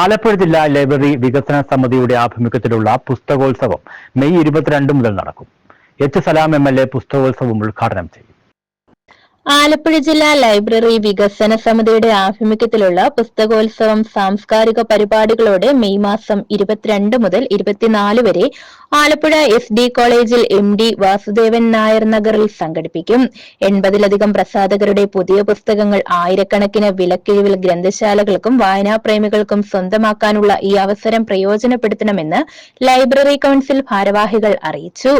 ആലപ്പുഴ ജില്ലാ ലൈബ്രറി വികസന സമിതിയുടെ ആഭിമുഖ്യത്തിലുള്ള പുസ്തകോത്സവം മെയ് ഇരുപത്തിരണ്ട് മുതൽ നടക്കും. H Salam M L A പുസ്തകോത്സവം ഉദ്ഘാടനം ചെയ്യും. ആലപ്പുഴ ജില്ലാ ലൈബ്രറി വികസന സമിതിയുടെ ആഭിമുഖ്യത്തിലുള്ള പുസ്തകോത്സവം സാംസ്കാരിക പരിപാടികളോടെ മെയ് മാസം ഇരുപത്തിരണ്ട് മുതൽ ഇരുപത്തിനാല് വരെ ആലപ്പുഴ എസ് ഡി കോളേജിൽ എം ഡി വാസുദേവൻ നായർ നഗറിൽ സംഘടിപ്പിക്കും. എൺപതിലധികം പ്രസാധകരുടെ പുതിയ പുസ്തകങ്ങൾ ആയിരക്കണക്കിന് വിലക്കിഴിവിൽ ഗ്രന്ഥശാലകൾക്കും വായനാപ്രേമികൾക്കും സ്വന്തമാക്കാനുള്ള ഈ അവസരം പ്രയോജനപ്പെടുത്തണമെന്ന് ലൈബ്രറി കൌൺസിൽ ഭാരവാഹികൾ അറിയിച്ചു.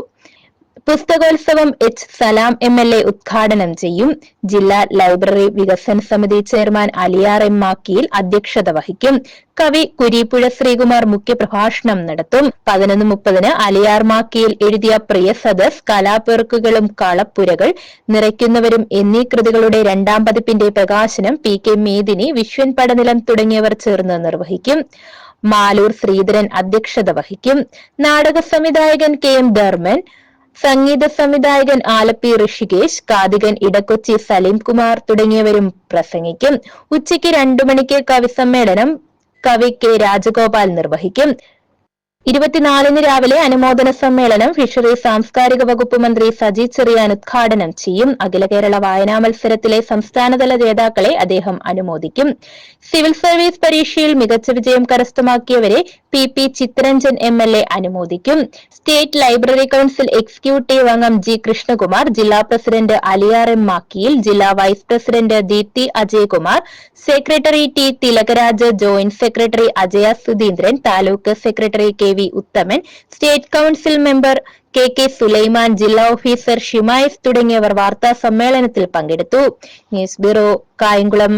പുസ്തകോത്സവം H Salam M L A ഉദ്ഘാടനം ചെയ്യും. ജില്ലാ ലൈബ്രറി വികസന സമിതി ചെയർമാൻ അലിയാർ എം മാക്കിയിൽ അധ്യക്ഷത വഹിക്കും. കവി കുരീപ്പുഴ ശ്രീകുമാർ മുഖ്യപ്രഭാഷണം നടത്തും. പതിനൊന്ന് മുപ്പതിന് അലിയാർ മാക്കിയിൽ എഴുതിയ പ്രിയ സദസ് കലാപെറുക്കുകളും കളപ്പുരകൾ നിറയ്ക്കുന്നവരും എന്നീ കൃതികളുടെ രണ്ടാം പതിപ്പിന്റെ പ്രകാശനം പി കെ മേദിനി വിശ്വൻ പടനിലം തുടങ്ങിയവർ ചേർന്ന് നിർവഹിക്കും. മാലൂർ ശ്രീധരൻ അധ്യക്ഷത വഹിക്കും. നാടക സംവിധായകൻ കെ എം ധർമ്മൻ സംഗീത സംവിധായകൻ ആലപ്പി ഋഷികേശ് കാതികൻ ഇടക്കൊച്ചി സലീം കുമാർ തുടങ്ങിയവരും പ്രസംഗിക്കും. ഉച്ചയ്ക്ക് രണ്ടു മണിക്ക് കവി സമ്മേളനം കവി കെ രാജഗോപാൽ നിർവഹിക്കും. ഇരുപത്തിനാലിന് രാവിലെ അനുമോദന സമ്മേളനം ഫിഷറീസ് സാംസ്കാരിക വകുപ്പ് മന്ത്രി സജി ചെറിയാൻ ഉദ്ഘാടനം ചെയ്യും. അഖില കേരള വായനാ മത്സരത്തിലെ സംസ്ഥാനതല ജേതാക്കളെ അദ്ദേഹം അനുമോദിക്കും. സിവിൽ സർവീസ് പരീക്ഷയിൽ മികച്ച വിജയം കരസ്ഥമാക്കിയവരെ P P Chittaranjan M L A അനുമോദിക്കും. State library council executive അംഗം ജി കൃഷ്ണകുമാർ ജില്ലാ പ്രസിഡന്റ് അലിയാർ എം മാക്കിയിൽ ജില്ലാ vice president Deepti Ajaykumar secretary T Thilakaraj joint secretary Ajaya Sudheendran taluk secretary K V Uthaman state council member K K Sulaiman ജില്ലാ officer Shimayas തുടങ്ങിയവർ വാർത്താ സമ്മേളനത്തിൽ പങ്കെടുത്തു. News bureau Kayamkulam.